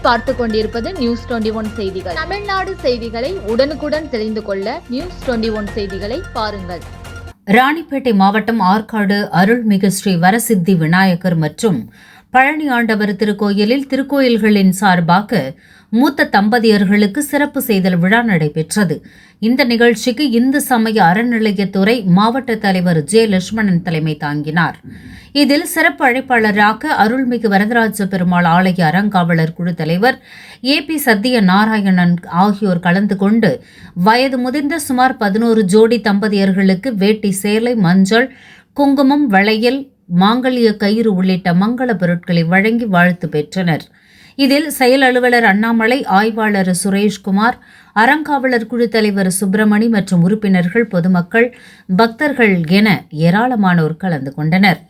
பார்த்து கொண்டிருப்பது news twenty one செய்திகள். தமிழ்நாடு செய்திகளை உடனுக்குடன் தெரிந்து கொள்ள நியூஸ் டுவெண்டி ஒன் செய்திகளை பாருங்கள். ராணிப்பேட்டை மாவட்டம் ஆற்காடு அருள்மிகு ஸ்ரீ வரசித்தி விநாயகர் மற்றும் பழனி ஆண்டவர் திருக்கோயிலில் திருக்கோயில்களின் சார்பாக மூத்த தம்பதியர்களுக்கு சிறப்பு செய்தல் விழா நடைபெற்றது. இந்த நிகழ்ச்சிக்கு இந்து சமய அறநிலையத்துறை மாவட்ட தலைவர் ஜே லட்சுமணன் தலைமை தாங்கினார். இதில் சிறப்பு அழைப்பாளராக அருள்மிகு வரதராஜ பெருமாள் ஆலய அறங்காவலர் குழு தலைவர் ஏ பி சத்திய நாராயணன் ஆகியோர் கலந்து கொண்டு வயது முதிர்ந்த சுமார் பதினோரு ஜோடி தம்பதியர்களுக்கு வேட்டி சேலை மஞ்சள் குங்குமம் வளையல் மாங்கல்ய கயிறு உள்ளிட்ட மங்கள பொருட்களை வழங்கி வாழ்த்து பெற்றனர். இதில் செயல் அலுவலர் அண்ணாமலை ஆய்வாளர் சுரேஷ்குமார் அறங்காவலர் குழு தலைவர் சுப்பிரமணி மற்றும் உறுப்பினர்கள் பொதுமக்கள் பக்தர்கள் என ஏராளமானோர் கலந்து கொண்டனர்.